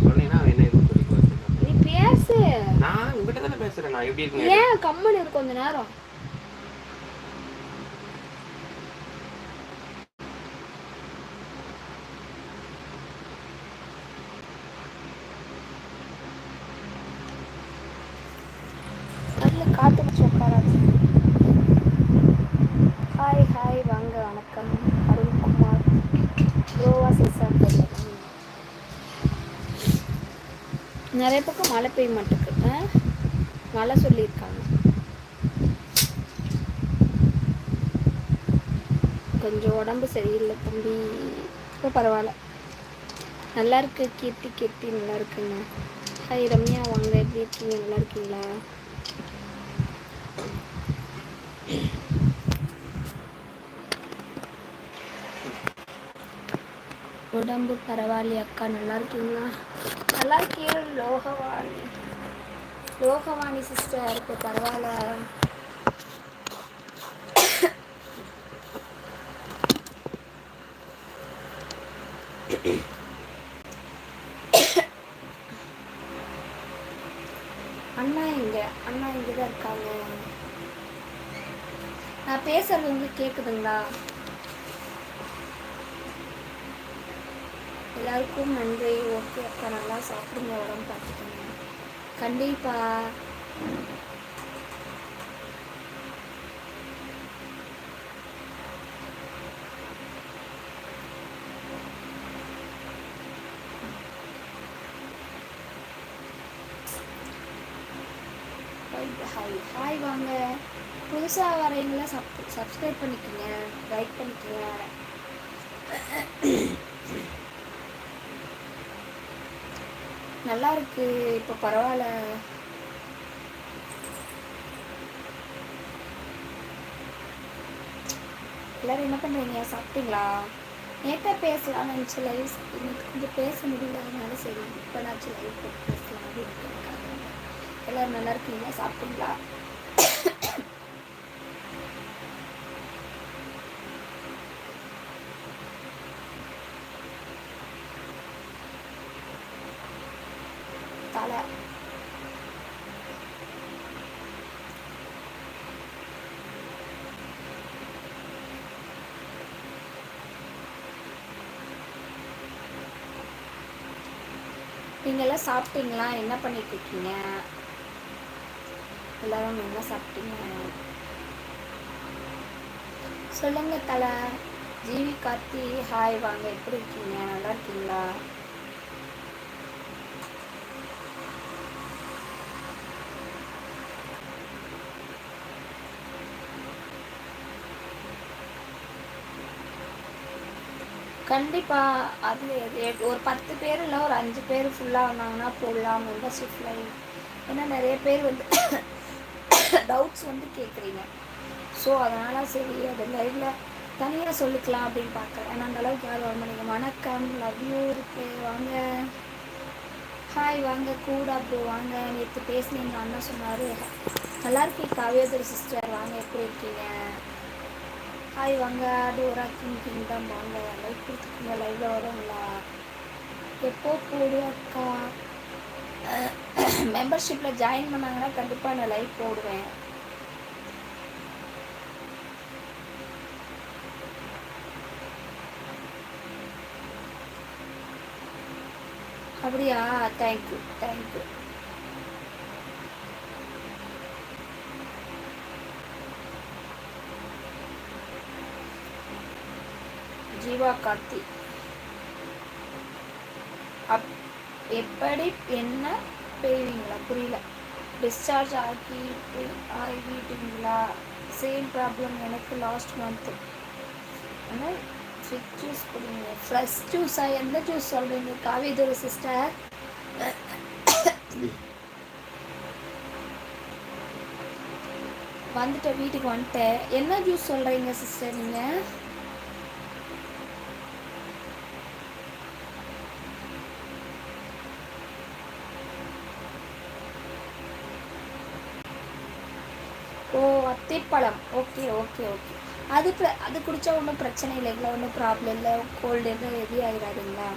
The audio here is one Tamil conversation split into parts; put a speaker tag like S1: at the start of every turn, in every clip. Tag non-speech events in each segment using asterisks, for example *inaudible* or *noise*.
S1: சொன்னீங்கன்னா அவன் என்ன
S2: நீ பேசு.
S1: நான் உங்ககிட்ட தானே பேசுறேன் நான் எப்படி இருக்கேன்
S2: ஏன் கம்மன் இரு கொஞ்ச நேரம் நல்ல காத்து வச்சு உட்காராது ஹாய் ஹாய் வாங்க வணக்கம் அருண்குமார் ரோவா சிசார் நிறைய பக்கம் மழை பெய்ய மாட்டேங்குது. மழை சொல்லியிருக்காங்க. கொஞ்சம் உடம்பு சரியில்லை தம்பி. இப்போ பரவாயில்ல. நல்லா இருக்கு. கீர்த்தி கீர்த்தி நல்லா இருக்குங்க. ஹாய் ரம்யா வாங்க. எப்படி இருக்கீங்க? நல்லா இருக்கீங்களா? உடம்பு பரவாயில்லையா அக்கா? நல்லா இருக்கீங்களா? நல்லா இருக்கே லோகவாணி. லோகவாணி சிஸ்டர் இருக்கு பரவாயில்ல. அண்ணா எங்க அண்ணா இங்கே தான் இருக்காங்க. நான் பேசுறது உங்களுக்கு கேட்குதுங்களா எல்லாருக்கும் நன்றி. ஓகே அக்கா நல்லா சாப்பிடுங்க உடம்பு பார்த்துக்கோங்க. கண்டிப்பா. ஹாய் ஹாய் வாங்க. புதுசாக வரீங்களா சப் சப்ஸ்கிரைப் பண்ணிக்கோங்க லைக் பண்ணிக்கோங்க. நல்லா இருக்கு இப்போ பரவாயில்ல எல்லாரும் என்ன பண்ணுறீங்க சாப்பிட்டீங்களா? நேற்று பேசலாம் நினச்சி லைவ் இன்னைக்கு கொஞ்சம் பேச முடியல அதனால சரி இப்போ நான் லைவ் போட்டு பேசலாம் அப்படின்னு இருக்காங்க எல்லாரும் நல்லா இருக்கீங்களா? சாப்பிட்டீங்களா தலை நீங்கள்லாம் சாப்பிட்டீங்களா? என்ன பண்ணிட்டு இருக்கீங்க எல்லாரும் என்ன சாப்பிட்டீங்க. சொல்லுங்க தலை. ஜீவி கார்த்தி ஹாய் வாங்க. எப்படி இருக்கீங்க? நல்லா இருக்கீங்களா? கண்டிப்பா அது ஒரு பத்து பேர் இல்லை ஒரு அஞ்சு பேர் ஃபுல்லாக வந்தாங்கன்னா போடலாம் மெம்பர்ஷிப் லைன் ஏன்னா நிறைய பேர் வந்து *coughs* டவுட்ஸ் வந்து கேட்குறீங்க ஸோ அதனால் சரி அது லைவில் தனியாக சொல்லிக்கலாம் அப்படின்னு பார்க்குறேன். ஏன்னா அந்தளவுக்கு யாரும் வர மாட்டேங்க வணக்கம் லவ் யூ இருக்கு. வாங்க. ஹாய் வாங்க. கூடா அப்படி வாங்க. நேற்று பேசுனீங்க அண்ணா சொன்னார். நல்லா இருக்கீங்க காவியோதரி சிஸ்டர் வாங்க எப்படி இருக்கீங்க? ஹாய் வாங்க டோரா கிங் தான் வாங்க லைக் கொடுத்துருக்கீங்க லைவ்ல வருங்களா எப்போ போடு அக்கா மெம்பர்ஷிப்பில் ஜாயின் பண்ணாங்கன்னா கண்டிப்பாக நான் லைவ் போடுவேன் அப்படியா thank you thank you Jeeva Karthi. அப் எப்படி என்ன பெய்வீங்களா? புரியல. டிஸ்சார்ஜ் ஆகி ஆகிட்டீங்களா? சேம் ப்ராப்ளம் எனக்கு லாஸ்ட் மந்த்து ஆனால் ஃபிக் ஜூஸ் குடிங்க. ஃப்ரெஷ் ஜூஸா எந்த ஜூஸ் சொல்கிறீங்க காவிதூர் சிஸ்டர் வந்துட்டேன் வீட்டுக்கு வந்துட்டேன். என்ன ஜூஸ் சொல்கிறீங்க சிஸ்டர் நீங்கள் ஓ அத்திப்பழம் ஓகே ஓகே ஓகே அது அது குடிச்சா ஒன்றும் பிரச்சனை இல்லைங்களா ஒன்றும் ப்ராப்ளம் இல்லை கோல்டு எதுவும் ஹெவி ஆகிடாதுங்களா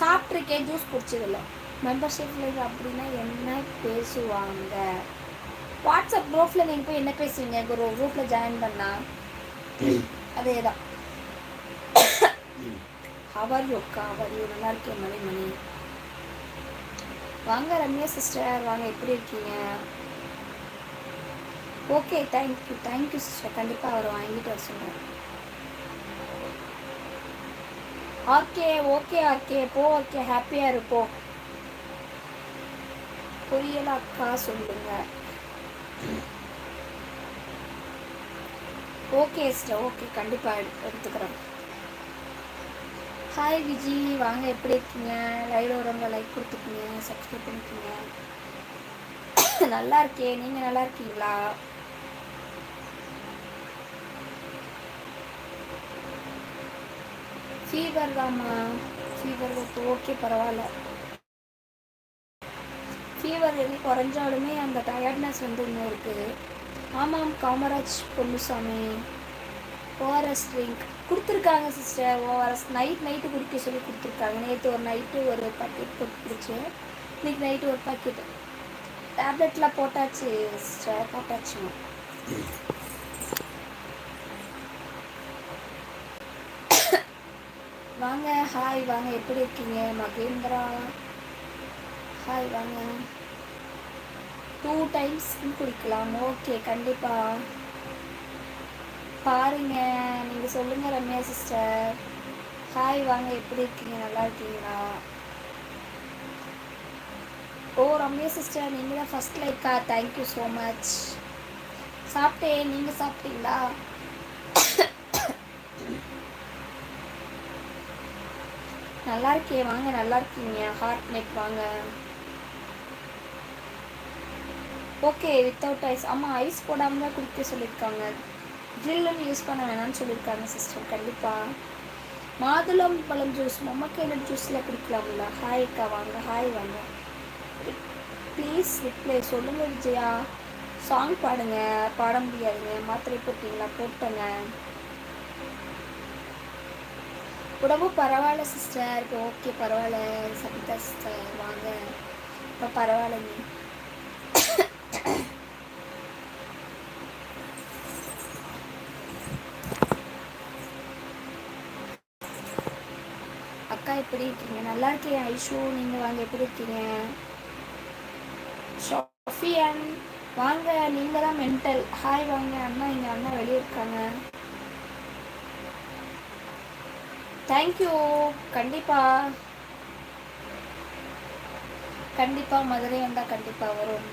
S2: சாப்பிட்ருக்கேன் ஜூஸ் குடிச்சதில்ல. மெம்பர்ஷிப்பில் அப்படின்னா என்ன பேசுவாங்க? வாட்ஸ்அப் குரூப்பில் நீங்கள் போய் என்ன பேசுவீங்க? குரு குரூப்பில் ஜாயின் பண்ணா? அதே தான் ஹவர் யோக்கா ஹவர் யூ நல்லா இருக்கேன் மணி மணி. வாங்க ரம்யா சிஸ்டர் வாங்க எப்படி இருக்கீங்க? ஓகே தேங்க்யூ தேங்க்யூ சிஸ்டர் கண்டிப்பாக அவர் வாங்கிட்டு வர சொல்லுங்கள் ஓகே ஓகே ஓகே போ ஓகே ஹாப்பியாக இருப்போம் புரியல அக்கா சொல்லுங்க. ஓகே சிஸ்டர் ஓகே கண்டிப்பாக எடு எடுத்துக்கிறோம் ஹாய் விஜி. வாங்க எப்படி இருக்கீங்க? லைவ் வரவங்க லைக் கொடுத்துக்கீங்க சப்ஸ்கிரைப் பண்ணிக்கோங்க. *coughs* நல்லா இருக்கே. நீங்கள் நல்லா இருக்கீங்களா? ஃபீவர் தான்மா ஃபீவர் ஓகே பரவாயில்ல. ஃபீவர் எது குறைஞ்சாலுமே அந்த டயர்ட்னஸ் வந்து இன்னும் இருக்குது ஆமாம் காமராஜ் பொன்னுசாமி. ஓஆர்எஸ் ட்ரிங்க் கொடுத்துருக்காங்க சிஸ்டர் ஓஆர்எஸ் நைட் நைட்டு குடிக்க சொல்லி கொடுத்துருக்காங்க. நேற்று ஒரு நைட்டு ஒரு பாக்கெட் போட்டு குடிச்சேன் இன்னைக்கு நைட்டு ஒரு பாக்கெட் டேப்லெட்லாம் போட்டாச்சு சிஸ்டர் போட்டாச்சு வாங்க ஹாய் வாங்க எப்படி இருக்கீங்க? மகேந்திரா. ஹாய் வாங்க. டூ டைம்ஸ் குடிக்கலாம் ஓகே கண்டிப்பாக பாருங்க நீங்கள் சொல்லுங்க ரம்யா சிஸ்டர் ஹாய் வாங்க எப்படி இருக்கீங்க? நல்லா இருக்கீங்களா? ஓ ரம்யா சிஸ்டர் நீங்கள் தான் ஃபஸ்ட் லைக்கா தேங்க்யூ ஸோ மச் சாப்பிட்டேன். நீங்கள் சாப்பிட்டீங்களா? நல்லா இருக்கே வாங்க நல்லா இருக்கீங்க ஹார்ட் நெக் வாங்க. ஓகே வித்தவுட் ஐஸ் ஆமாம் ஐஸ் போடாமல் தான் குடிக்க சொல்லியிருக்காங்க ட்ரில்லுன்னு யூஸ் பண்ண வேணாம்னு சொல்லியிருக்காங்க சிஸ்டர் கண்டிப்பாக மாதுளம் பழம் ஜூஸ் மொம்மக்கேல ஜூஸில் குடிக்கலாம்ல. ஹாய் அக்கா. வாங்க ஹாய் வாங்க. ப்ளீஸ் ரிப்ளை சொல்லுங்க விஜயா. சாங் பாடுங்க. பாட முடியாதுங்க. மாத்திரை போட்டிங்களா? போட்டேங்க. உடம்பும் பரவாயில்ல சிஸ்டர் இப்போ ஓகே பரவாயில்ல. சபிதா சிஸ்டர் வாங்க. இப்போ பரவாயில்லைங்க அக்கா எப்படி இருக்கீங்க? நல்லா இருக்கீங்க ஐஷு? நீங்கள் வாங்க எப்படி இருக்கீங்க? ஷாஃபியன் வாங்க. நீங்கள் தான் மென்டல் ஹாய் வாங்க. அண்ணா இங்கே அண்ணா வெளியே இருக்காங்க. தேங்க்யூ கண்டிப்பா. கண்டிப்பா மதுரை வந்தா கண்டிப்பா வரும்.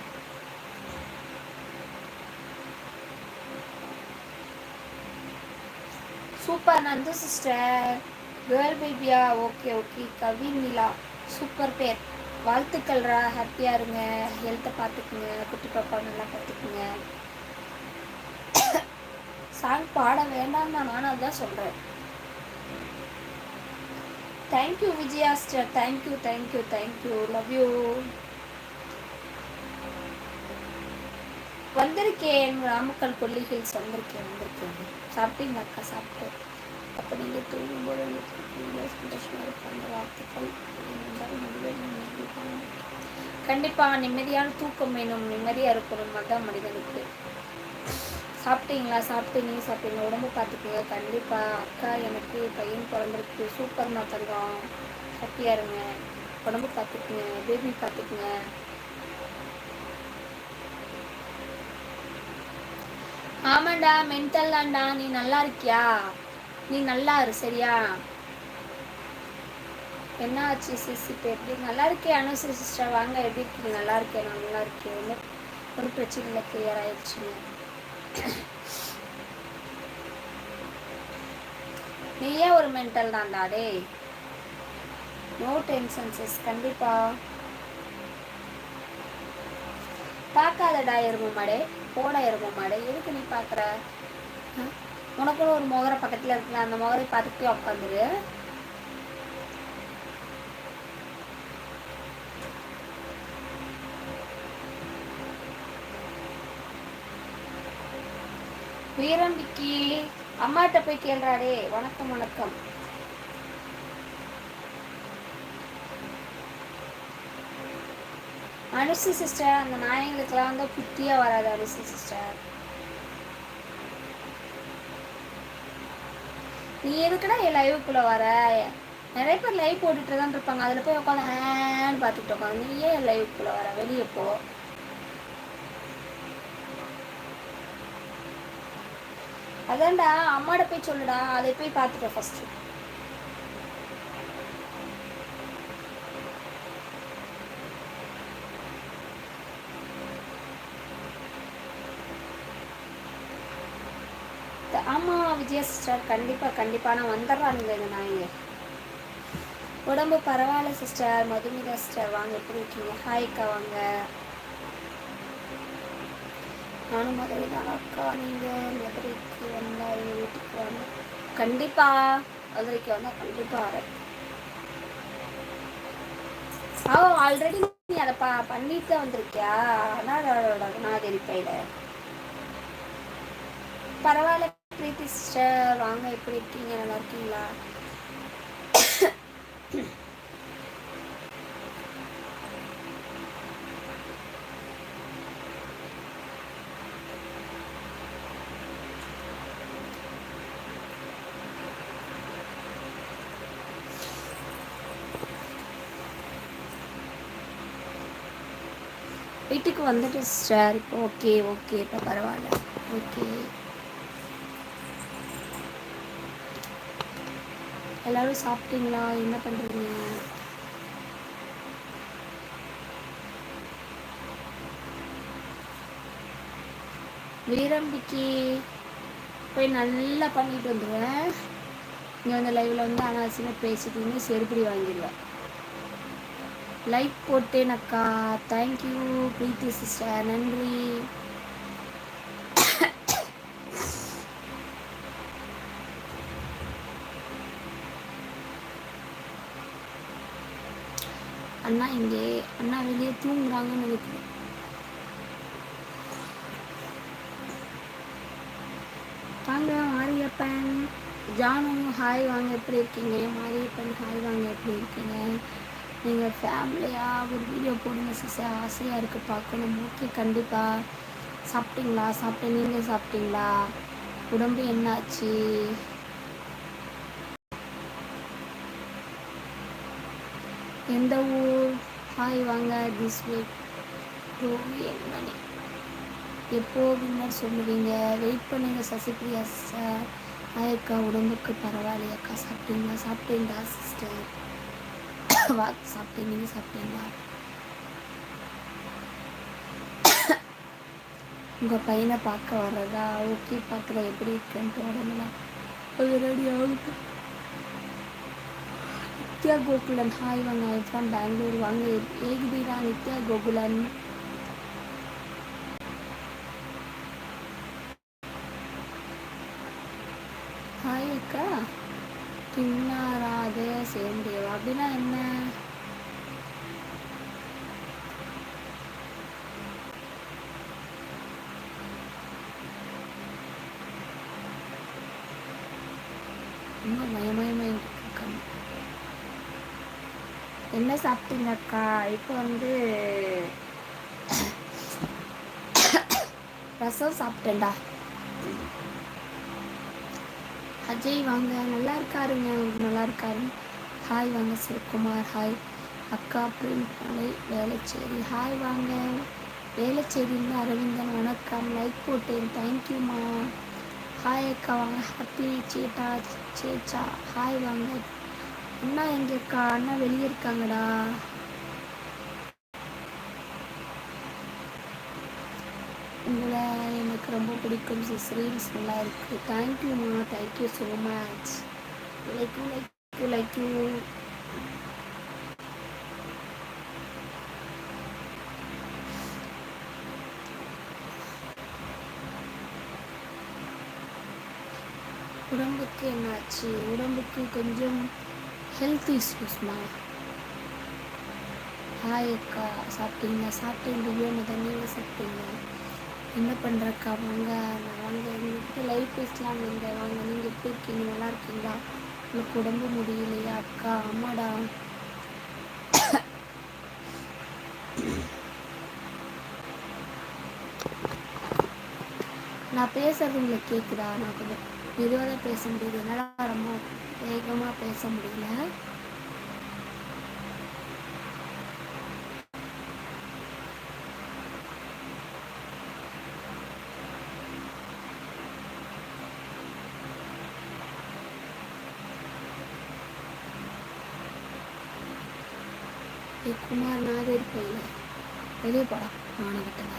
S2: Super Nandu sister girl பேபியா okay okay Kavin Nila. Super பேர். வாழ்த்துக்கள்ரா ஹாப்பியாக இருங்க. ஹெல்த்தை பார்த்துக்குங்க குட்டி பாப்பா நல்லா பார்த்துக்குங்க சாங் *coughs* பாட வேண்டாம் தான் நானும் அதான் சொல்கிறேன் தேங்க்யூ விஜயா ஸ்டர் thank you thank you thank you love you வந்திருக்கேன் நாமக்கல் கொல்லி ஹில்ஸ் வந்திருக்கேன். வந்திருக்கேன் சாப்பிட்டீங்களா அக்கா? அப்போ நீங்கள் தூங்கும்போது உங்களுக்கு வார்த்தைகள் இருந்தாலும் கண்டிப்பாக நிம்மதியான தூக்கம் வேணும். நிம்மதியாக இருக்கணும். அதுதான் மனிதனுக்கு. சாப்பிட்டீங்களா? சாப்பிட்டு நீ சாப்பிட்டீங்க உடம்பு பார்த்துக்கோங்க. கண்டிப்பாக அக்கா எனக்கு பையன் பிறந்திருக்கு. சூப்பர்மா தங்கம். ஹாப்பியாக இருங்க. உடம்பு பார்த்துக்குங்க. பேபி பார்த்துக்குங்க. ஆமாண்டா மென்டல் தான்டா. நீ நல்லா இருக்கியா? நீ நல்லா இரு சரியா? என்ன ஆச்சு சிசி இப்போ எப்படி? நல்லா இருக்கே அனுசரி சிஸ்டர். வாங்க எப்படி இருக்கீங்க? நல்லா இருக்கேன். நான் நல்லா இருக்கேன். ஒன்றும் ஒரு பிரச்சனை இல்லை. கிளியர் ஆயிடுச்சுங்க. நீயே ஒரு மென்டல் தான்டா டேய். நோ டென்ஷன்ஸஸ் கண்டிப்பா. பார்க்காதடா எருமை மாடே போட எருமை மாடே எதுக்கு நீ பார்க்குற? உனக்குன்னு ஒரு முகரை பக்கத்தில் இருக்குல்ல அந்த முகரை பார்த்துட்டு உட்காந்துரு வீரம்பிக்கி அம்மாட்ட போய் கேள்றாடே வணக்கம் வணக்கம். அனுசி சிஸ்டர் அந்த நாயங்களுக்கெல்லாம் வந்து குட்டியா வராது அனுசி சிஸ்டர் நீ எதுக்குடா என் லைவுக்குள்ள வர? நிறைய பேர் லைவ் போட்டுட்டு தான் இருப்பாங்க. அதில் போய் உட்காந்து ஹேன்னு பார்த்துட்டு உட்காந்து நீ ஏன் லைவுக்குள்ள வர? வெளியே போ. அதான்டா அம்மாட போய் சொல்லுடா. அதை போய் பார்த்துட்டேன் ஃபர்ஸ்ட் ஆமா விஜயா சிஸ்டர் கண்டிப்பா கண்டிப்பா. நான் வந்துடுறானுங்க இந்த நாய்ங்க உடம்பு பரவாயில்ல சிஸ்டர் மதுமிதா சிஸ்டர் வாங்க எப்படி இருக்கீங்க? ஹாய்க்கா வாங்க. நானும் மதுரை தான் அக்கா நீங்கள் மதுரைக்கு வந்தா எங்கள் வீட்டுக்கு வாங்க கண்டிப்பா மதுரைக்கு வந்தால் கண்டிப்பா வரேன். ஆ ஆல்ரெடி நீ அதை ப பண்ணிட்டு தான் வந்திருக்கியா? அதான் நான் பையில பரவாயில்ல பிரீத்தி சிஸ்டர் வாங்க எப்படி இருக்கீங்க? நல்லா இருக்கீங்களா வீட்டுக்கு வந்துட்டு சார் இப்போ ஓகே ஓகே இப்போ பரவாயில்ல. ஓகே எல்லாரும் சாப்பிட்டீங்களா? என்ன பண்ணுறீங்க வீரம்பிக்கு போய் நல்லா பண்ணிட்டு வந்துடுவேன் இங்கே வந்து லைவில் வந்து அனாவசியமாக பேசிக்கிட்டு செருப்படி வாங்கிடுவேன். லைக் போட்டேன் அக்கா. தேங்க்யூ பிரீத்தி சிஸ்டர் நன்றி. அண்ணா இங்கே. அண்ணா வெளியே தூங்குறாங்கன்னு நினைக்கிறேன். வாங்க மாரியப்பன். ஜானு ஹாய் வாங்க. எப்படி இருக்கீங்க? மாரியப்பன் ஹாய் வாங்க. எப்படி இருக்கீங்க? நீங்கள் ஃபேமிலியாக ஒரு வீடியோ போடுங்க சிஸ்டர் ஆசையாக இருக்குது பார்க்கணும். ஓகே கண்டிப்பாக சாப்பிட்டீங்களா? சாப்பிட்டேன். நீங்கள் சாப்பிட்டீங்களா? உடம்பு என்னாச்சு? எந்த ஊர்? ஹாய் வாங்க. திஸ் வீக் மணி எப்போ வின்னர் சொல்லுவீங்க? வெயிட் பண்ணுங்க சசிபிரியா சார் ஆயக்கா அக்கா உடம்புக்கு பரவாயில்லையாக்கா சாப்பிட்டீங்களா? சாப்பிட்டீங்களா சிஸ்டர் வா சாப்பிட்டேன் நீங்கள் சாப்பிட்டீங்களா உங்கள் பையனை பார்க்க வர்றதா? ஓகே பார்க்குற எப்படி இருக்குன்ட்டு உடம்புலாம் அது ரெடி ஆகுது. நித்யா கோகுலன். ஹாய் வாங்க. ஃப்ரம் பெங்களூர் வாங்க. ஏகுதீரா நித்யா கோகுலன். ஹாய் அக்கா. செய்ய சேர்ந்தேவா அப்படின்னா என்ன? ரொம்ப இருக்காங்க என்ன சாப்பிட்டீங்க அக்கா? இப்போ வந்து ரசம் சாப்பிட்டேன்டா. அஜய் வாங்க. நல்லா இருக்காருங்க. நல்லா இருக்காரு. ஹாய் வாங்க சிவகுமார் ஹாய் அக்கா பிரிண்ட் வேலைச்சேரி ஹாய் வாங்க. வேலைச்சேரியில் அரவிந்தன் வணக்கம். லைக் போட்டேன். தேங்க்யூம்மா ஹாய் அக்கா. வாங்க. ஹாப்பி சேட்டா சேச்சா. ஹாய் வாங்க. அண்ணா எங்கே இருக்கா அண்ணா வெளியே இருக்காங்கடா. உங்களை எனக்கு ரொம்ப பிடிக்கும் சிஸ் ரீல்ஸ் நல்லா இருக்குது தேங்க்யூம்மா thank you so much like like you like you உடம்புக்கு என்னாச்சு? உடம்புக்கு கொஞ்சம் ஹெல்த் இஷ்யூஸ்மா ஹாய் அக்கா சாப்பிட்டீங்க சாப்பிட்டேன். திவ்யா நீங்கள் சாப்பிட்டீங்க. என்ன பண்ணுறக்கா வாங்க வாங்க. எங்ககிட்ட லைஃப் பேசலாம் நீங்கள் வாங்க நீங்கள் எப்படி இருக்கீங்க? நல்லா இருக்கீங்களா? உங்களுக்கு உடம்பு முடியலையா அக்கா? ஆமாடா. நான் பேசுறது உங்களுக்கு கேட்குதா நான் கொஞ்சம் மெதுவாக தான் பேச முடியுது. என்னால் ரொம்ப வேகமாக பேச முடியல. ஏய் குமார் நாகர் பையில வெளியே போடா மாணவட்டங்க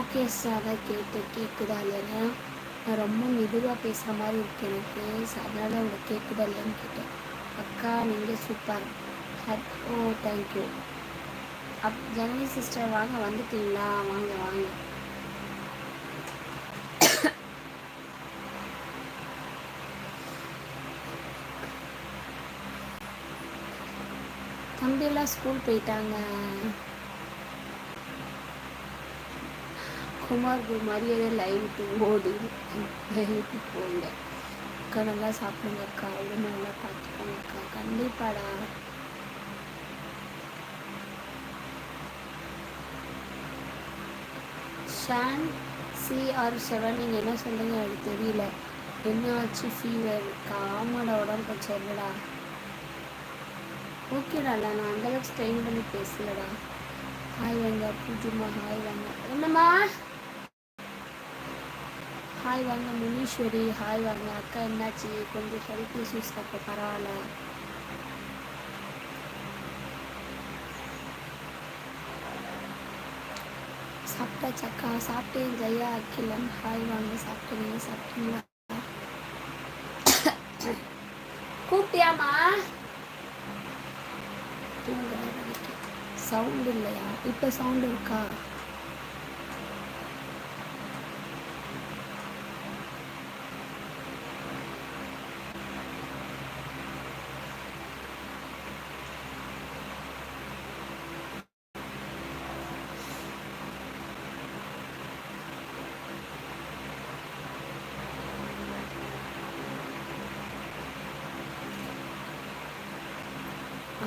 S2: ஓகே சார் கேட்டு கேட்குதா இல்லைன்னா நான் ரொம்ப மெதுவாக பேசுகிற மாதிரி இருக்கு எனக்கு. அதனால் அவங்க உங்களுக்கு கேட்குதா இல்லையான்னு கேட்டேன். அக்கா நீங்கள் சூப்பர். ஹட் ஓ தேங்க்யூ அப் ஜனனி சிஸ்டர் வாங்க வந்துட்டீங்களா? வாங்க வாங்க. எல்லாம் ஸ்கூல் போயிட்டாங்க. குமார் குரு மரியாதை லைனுக்கு ஓடி லைனுக்கு போங்க. அக்கா நல்லா சாப்பிடுங்க அக்கா. உடம்பு நல்லா பார்த்துக்கோங்க அக்கா. கண்டிப்பாடா. ஷான் சிஆர் செவன் நீங்கள் என்ன சொல்கிறீங்க எனக்கு தெரியல. என்ன ஆச்சு? ஃபீவர் ஆமாடா உடம்பு சரிடா ஓகேடா நான் அந்தளவுக்கு ஸ்ட்ரெயின் பண்ணி பேசலடா. ஹாய் வாங்க பூஜிமா ஹாய் வாங்க. என்னம்மா? ஹாய் வாங்க முனீஸ்வரி ஹாய் வாங்க. அக்கா என்னாச்சு? கொஞ்சம் ஹெல்த் இஷ்யூஸ் அப்போ பரவாயில்ல. சாப்பிட்டாச்சு அக்கா சாப்பிட்டேன். ஜெயா அக்கிலன் ஹாய் வாங்க. சாப்பிட்டீங்க சாப்பிட்டீங்களா? *coughs* கூப்பிட்டியாமா சவுண்ட் இல்லையா? இப்போ சவுண்ட் இருக்கா?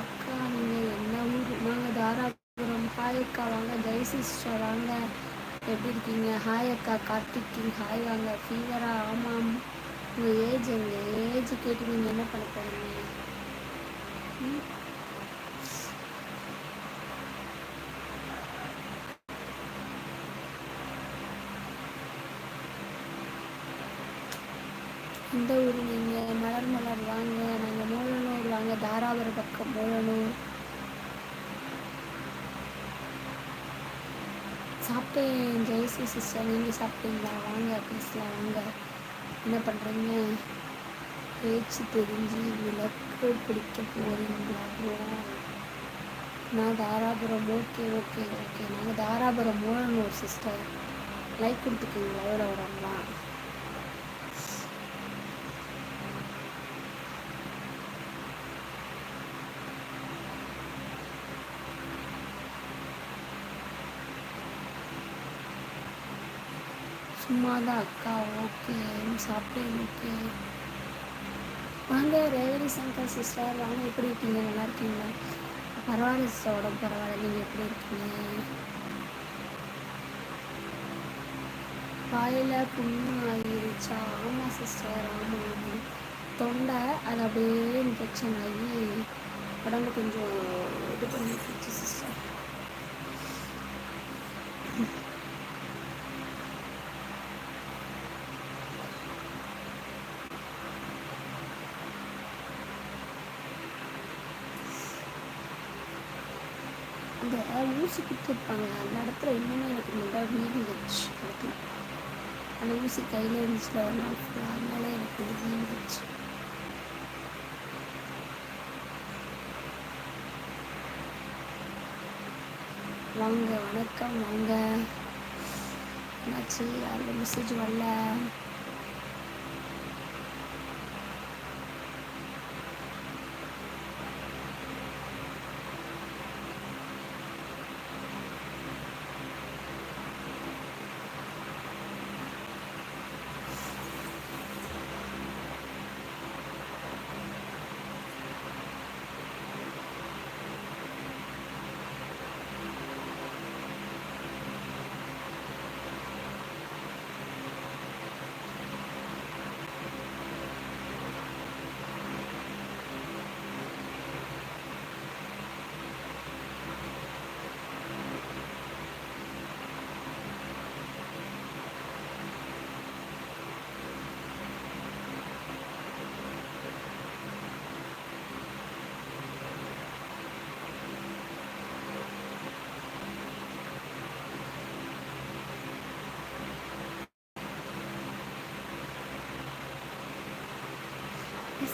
S2: அக்கா நீங்கள் என்ன ஊர் நாங்கள் தாராபுரம் ஹாய் அக்கா வாங்க ஜெய் சிஸ்டர் வாங்க. எப்படி இருக்கீங்க? ஹாய் அக்கா கார்த்திக் கிங் ஹாய் வாங்க. ஃபீவரா ஆமாம் உங்கள் ஏஜ் எங்க? ஏஜ் கேட்டு நீங்கள் என்ன பண்ண போகிறீங்க இந்த ஊர் நீங்கள் மலர் மலர் வாங்க. நாங்கள் மூலனூர் வாங்க. தாராபுரம் பக்கம். மூலனூர் சாப்பிட்டேன் ஜெயஸ்ரீ சிஸ்டர் நீங்கள் சாப்பிட்டீங்களா? வாங்க பேசலாம் வாங்க. என்ன பண்ணுறீங்க பேச்சு தெரிஞ்சு விளக்கு பிடிக்க போகிறீங்களா நான் தாராபுரம் ஓகே ஓகே ஓகே நாங்கள் தாராபுரம் மூலனூர் சிஸ்டர் லைக் கொடுத்துக்கீங்களா? எவ்வளோ வரலாம் சும்மா தான் அக்கா ஓகே சாப்பிட்டேன் ஓகே. வாங்க ரேவதி சங்கர் சிஸ்டர் வாங்க எப்படி இருக்கீங்க? நல்லா இருக்கீங்களா? பரவாயில்ல சிஸ்டர் உடம்பு பரவாயில்ல. நீங்கள் எப்படி இருக்கீங்க? வாயில் புண்ணு ஆகிருச்சா? ஆமாம் சிஸ்டர் ஆமாம் ஆமாம் தொண்டை அது அப்படியே இன்ஃபெக்ஷன் ஆகி உடம்பு கொஞ்சம் இது பண்ணிடுச்சு சிஸ்டர் அந்த ஊசி குத்திருப்பாங்க அந்த இடத்துல இன்னுமே எனக்கு நல்லா வீடு வச்சு எனக்கு அந்த ஊசி கையில் இருந்துச்சுல ஒரு நாள் ஃபுல்லாக அதனால எனக்கு வந்து வீடு வச்சு வாங்க வணக்கம் வாங்க. என்னாச்சு? யாரும் மெசேஜ் வரல.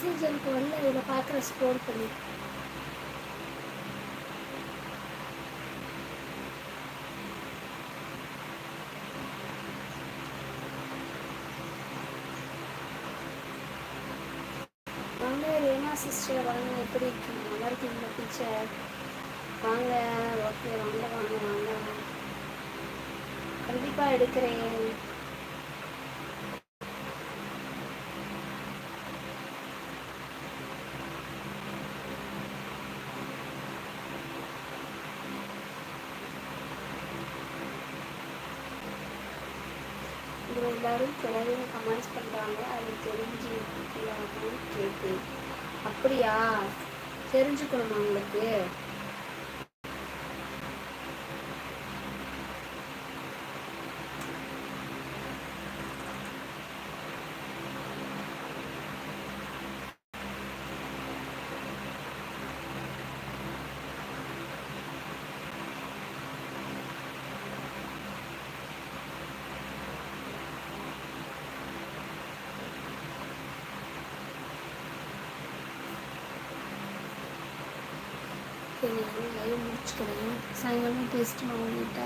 S2: மெசேஜ் எனக்கு வரல இதில் பார்க்குற ஸ்க்ரோல் பண்ணி. வாங்க ரேனா சிஸ்டர் வாங்க எப்படி இருக்கீங்க? நல்லா இருக்கீங்களா டீச்சர் வாங்க ஓகே வாங்க வாங்க வாங்க. கண்டிப்பாக எடுக்கிறேன் இதில் எல்லாரும் கிளவிங்க கமெண்ட்ஸ் பண்ணுறாங்க அது தெரிஞ்சு கேட்டு அப்படியா? தெரிஞ்சுக்கணுமா உங்களுக்கு? நான் லைவ் முடிச்சுக்கிறேன் சாயங்காலம் பேசிட்டு நான் உங்கள்கிட்ட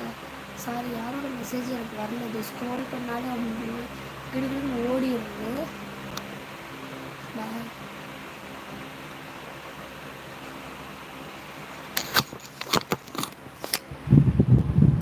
S2: சாரி யாரோட மெசேஜ் எனக்கு வரல? இது ஸ்க்ரோல் பண்ணாலே அவங்க கிடுகிடுன்னு ஓடிடுது